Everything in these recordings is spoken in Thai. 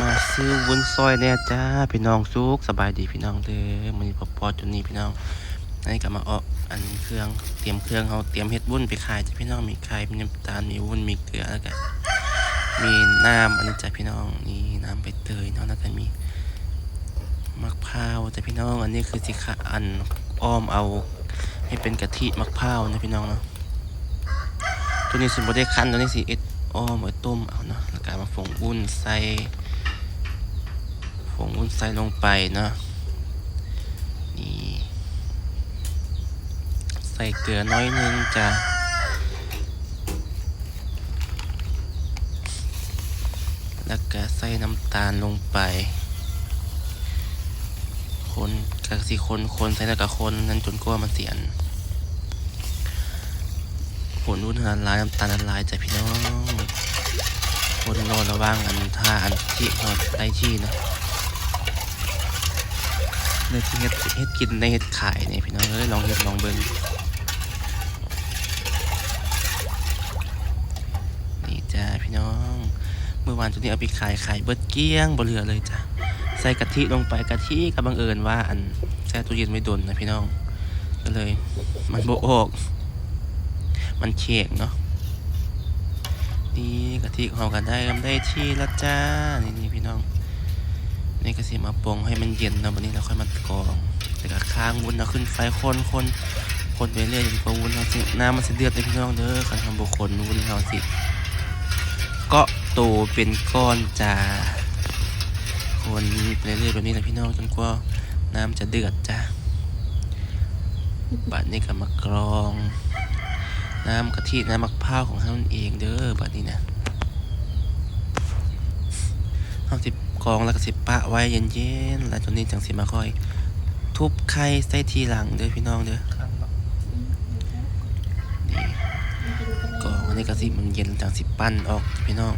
มาซื้อวุ้นซอยเนี่ยจ้าพี่น้องสุกสบายดีพี่น้องเด้อมันพอปอจุดนี้พี่น้องอันนี้ก็มาเอาอันเครื่องเตรียมเครื่องเขาเตรียมเฮ็ดวุ้นไปขายจ้ะพี่น้องมีไข่มีน้ำตาลมีวุ้นมีเกลือแล้วก็มีน้ำอันนี้จ้ะพี่น้องนี่น้ำใบเตยเนาะแล้วก็มีมะพร้าวจ้ะพี่น้องอันนี้คือสิคะอันอ้อมเอา ให้เป็นกะทิมะพร้าวนะพี่น้องเนาะตัวนี้สิบ่ได้คั้นตัวนี้สิเอ็ดอ้อมเอาต้มเอาเนาะแล้วก็มาฝงวุ้นใส่ ผงวุ้นใส่ลงไปเนาะนี่ใส่เกลือน้อยนึงจ้ะแล้วก็ใส่น้ำตาลลงไป คนกะสิคนคนใส่แล้วก็คนนั้นจนกว่ามันเสียนผลวุ้นละลายน้ำตาลละลายจ้ะพี่น้องคนรอระว่างอันท่าอันที่เราได้ที่นะ ในที่เฮ็ดเฮ็ดกินในเฮ็ดขายเนี่ยพี่น้องเอ้ยลองเฮ็ดลองเบิ่งนี่จ้าพี่น้อง เมื่อวานตัวนี้เอาไปขายขายเบิดเกี้ยงบ่เหลือเลยจ้ะใส่กะทิลงไปกะทิก็บังเอิญว่าอันแช่ตู้เย็นไม่โดนนะพี่น้อง ก็เลย มันโบออก มันเชกเนาะนี่กะทิของเรากันได้กันได้ที่ล้วจ้านี่นี่พี่น้อง นี่ก็สิมาปรุงให้มันเย็นนะวันนี้เราค่อยมากรองแต่ก็ค้างวุ้นเราขึ้นไฟคนคนคนไปเรื่อยจนกว่าวุ้นเราสิน้ำมันสิเดือดเลยพี่น้องเด้อคันทำบุคคลวุ้นเราสิเกาะโตเป็นก้อนจ้าคนไปเรื่อยๆแบบนี้นะพี่น้องจนกว่าน้ำจะเดือดจ้าบัดนี้ก็มากรอง น้ำกะทิน้ำมะพร้าวของท่านเองเด้อบัดนี้นะเอาสิ กองแล้วก็สิปะไว้เย็นๆแล้วจนนี้จังสิมาค่อย ทุบไข่ใส่ทีหลังเด้อพี่น้องเด้อนี่กองอันนี้ก็สิมันเย็นจังสิปั้นออกพี่น้อง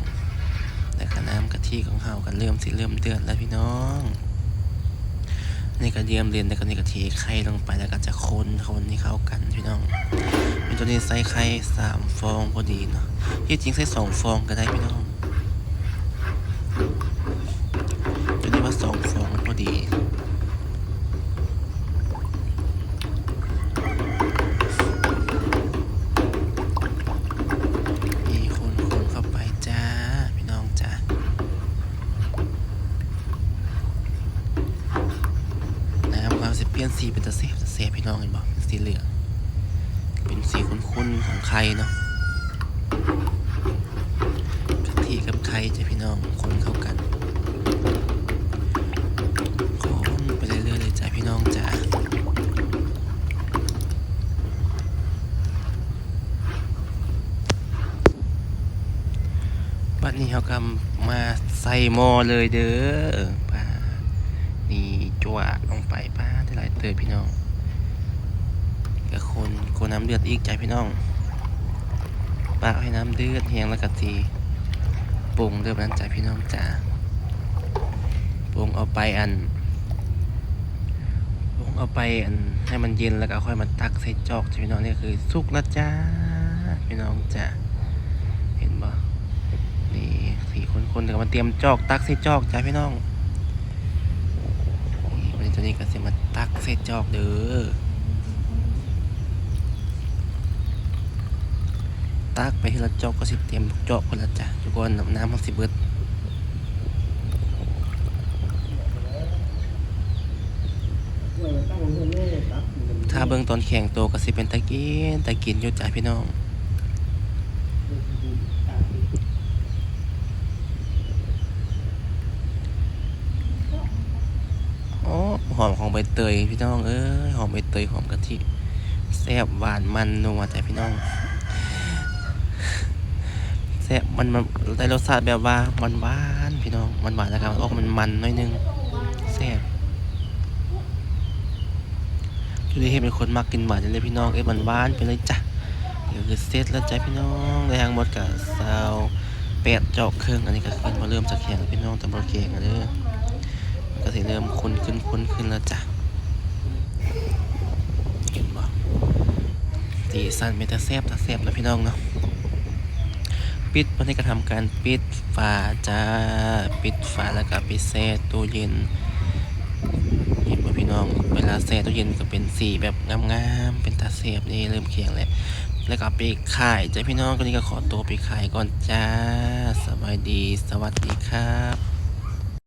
แล้วก็น้ำกะทิของเฮากันเริ่มสิเริ่มเดือดแล้วพี่น้องนี่ก็เดียมเรียนแล้วก็นี่ก็เทไข่ลงไปแล้วก็จะคนคนให้เข้ากันพี่น้องมีตัวนี้ใส่ไข่สามฟองพอดีเนาะที่จริงใส่สองฟองก็ได้พี่น้อง ตัวนี้ว่าสองฟองพอดี นี่คนคนเข้าไปจ้า พี่น้องจ้า น้ำเราจะเปลี่ยนสีเป็นตะเสบตะเสบพี่น้องเห็นบอกเป็นสีเหลืองเป็นสีคุ้นๆของไข่เนาะกะทิกับไข่จะพี่น้องคนเข้ากันคนไปเรื่อยๆเลยจ้ะพี่น้องจ้าบัดนี้เขาก็มาใส่หม้อเลยเด้อป้านี่จั่วลงไปป้า หลายเตยพี่น้องก็คนคนน้ำเดือดอีกใจพี่น้องปาให้น้ำเดือดแห้งแล้วก็ทีปรุงเด้อนั้นใจพี่น้องจ้าปรุงเอาไปอันปรุงเอาไปอันให้มันเย็นแล้วก็ค่อยมาตักใส่จอกจ้ะพี่น้องนี่คือสุกแล้วจ้าพี่น้องจ้าเห็นบ่นี่สี่คนคนเดี๋ยวมาเตรียมจอกตักใส่จอกจ้าพี่น้องนี่วันนี้ตัวนี้ก็จะมา เสร็จจอกเด้อตักไปที่ละจอกก็สิเตรียมจอกคนละจ้ะทุกคนน้ำน้ำมันสิเบิดถ้าเบิ่งตอนแข่งโตก็สิเป็นตะกินตะกินอยู่จ้ะพี่น้อง อ๋อ หอมของใบเตยพี่น้องเอ้ยหอมใบเตยหอมกะทิแซ่บหวานมันนัวจ้ะพี่น้องแซ่บมันมันได้รสชาติแบบว่ามันหวานพี่น้องมันหวานแล้วก็ออกมันมันน้อยนึงแซ่บอยู่ที่เห็นเป็นคนมักกินหวานเลยพี่น้องเอ้ยมันหวานไปเลยจ้ะเดี๋ยวคือเซตแล้วจ้ะพี่น้องได้ทั้งหมดกับซาวแปดจอกเครื่องอันนี้ก็ขึ้นมาเริ่มจะแข็งพี่น้องแต่บรเกงอะเด้อมันเริ่มคุ้ นขึ้นคุ้นขึ้นแล้วจ้ะเห็นบ่สีสันเป็นตาแซบตาแซบแล้วพี่น้องเนาะปิดวันนี้ก็ทำการปิดฝาจ้าปิดฝาแล้วก็ไปแช่ตู้เย็นเห็นป่พี่น้องเวลาแช่ตู้เย็นก็เป็นสีแบบงามๆเป็นตาเสียบนี่เริ่มเคียงแล้วแล้วก็เอาไปขายจ้าพี่น้องก็นี้ก็ขอตัวไปขายก่อนจ้าสบายดีสวัสดีครับ